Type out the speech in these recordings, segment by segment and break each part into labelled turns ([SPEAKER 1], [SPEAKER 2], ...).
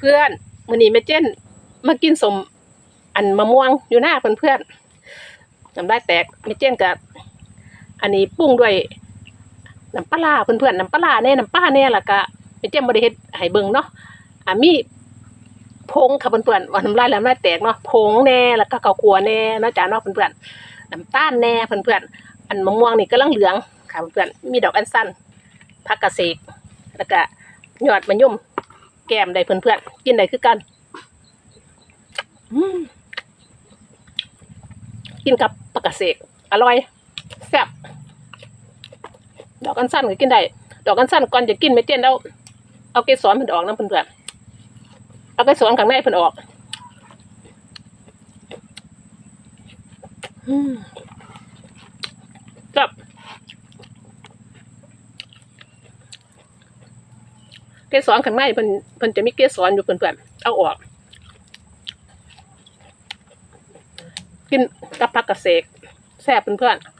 [SPEAKER 1] เพื่อนๆมื้อนี้แม่เจนมากินสมอันมะม่วงอยู่หน้าเพื่อนๆน้ำลายแตกแม่เจนกับอันนี้ปรุงด้วยน้ำปลาร้าเพื่อนๆน้ำปลาแน่น้ำปลาแน่ล่ะก็แม่เจนบ่ได้เฮ็ดให้เบิ่งเนาะอ่ามีผงค่ะเพื่อนๆว่าน้ำลายแล้วน้ำลายแตกเนาะผงแน่แล้วก็ข้าวคั่วแน่เนาะจ้าเนาะเพื่อนๆน้ำตาลแน่เพื่อนๆอันมะม่วงนี่กำลังเหลืองค่ะเพื่อนๆมีดอกอัญชันผักกระเสกแล้วก็ยอดมะยม แก้มได้เพื่อนๆกินได้คือกันกินกับปลากระเสกอร่อยแซ่บดอกกันสั้นก็กินได้ดอกกันสั้นก่อนจะกินไม่เตี้ยนแล้วเอาเกสรเพิ่นออกนะเพื่อนๆเอาเกสรข้างในเพิ่นออก อืมครับ เกสรข้างในเพิ่นเพิ่นจะมีเกสรอยู่เพื่อนๆเอาออก กินกับผักกระเสกแซ่บเพื่อนๆ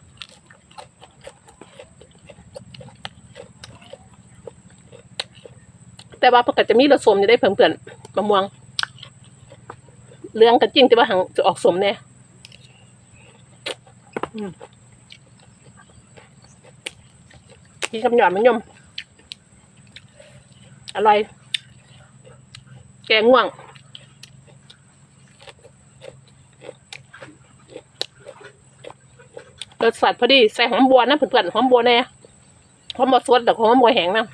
[SPEAKER 1] แต่ว่าผักกจะมีรสสมจะได้เพิ่มเพื่อนมะม่วงเหลืองกันจริงแต่ว่าหังจะออกสมแน่กินกับหยอดมันยม อร่อย แกงง่วง รสสัตว์พอดี ใส่หอมบัวนะเพื่อนๆหอมบัวแน่หอมบัวสดแต่หอมบัวแห้งนะ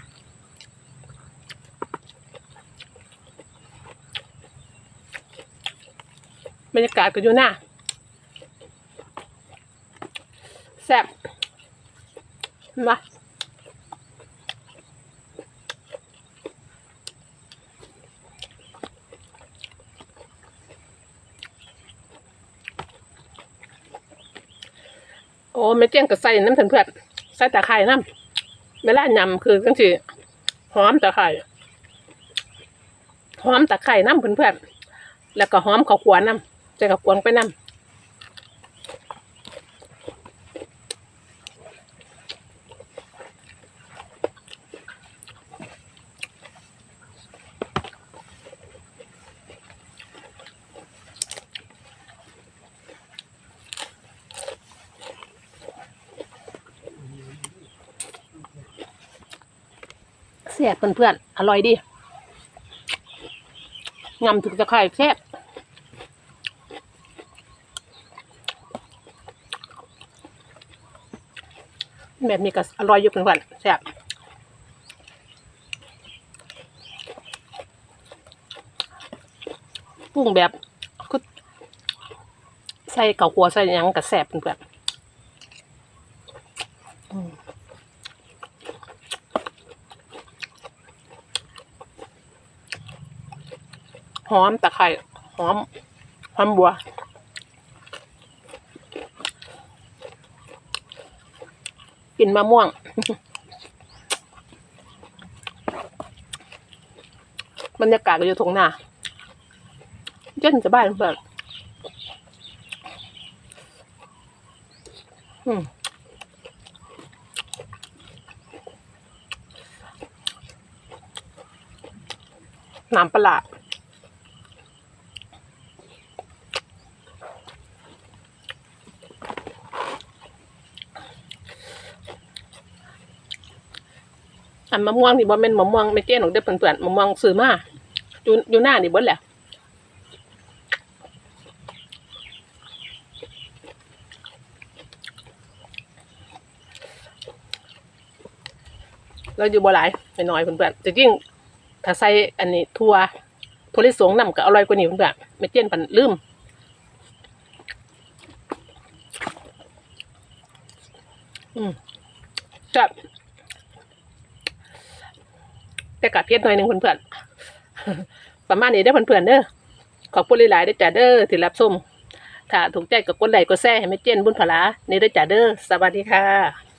[SPEAKER 1] บรรยากาศก็อยู่หน้าแซ่บมา อ้ไม่เจียงก็ใส่น้ำเพื่อนใส่ตะไคร่น้ำเวลายำคือจังสิหอมตะไคร่หอมตะไคร่น้ำเพื่อนๆแล้วก็หอมข้าวขวานน้ำใส่ข้าวขวานไปน้ำ แซ่บเพื่อนๆ อร่อยดีงำถึงตะไคร่แซ่บแบบนี้ก็อร่อยอยู่เพื่อนๆแซ่บปรุงแบบคือใส่เกาขัวใส่ยังกับแซ่บเพื่อนๆ หอมตะไคร่หอมหอมบัวกินมะม่วง บรรยากาศก็อยู่ตรงหน้าเย็นสบายเพื่อนอืมน้ำปลา อันมะม่วงนี่บ่แม่นมะม่วงไม่เจ้นหรอกเด้อเพื่อนๆมะม่วงซื้อมาอยู่อยู่หน้านี่เบิดแหละเราอยู่บ่หลายน้อยเพื่อนๆจะยิ่งถ้าใส่อันนี้ทั่วถั่วลิสงนำก็อร่อยกว่านี้เพื่อนๆไม่เจ้นปันลืมอืมจับ แต่กะเพียรหน่อยหนึ่งเพื่อนๆประมาณนี้ได้เพื่อนๆเด้อขอบคุณหลายๆได้จ่าเด้อที่รับชมถ้าถูกใจก็กดไลค์กดแชร์ให้แม่เจนบุญผลานี่ได้จ่าเด้อสวัสดีค่ะ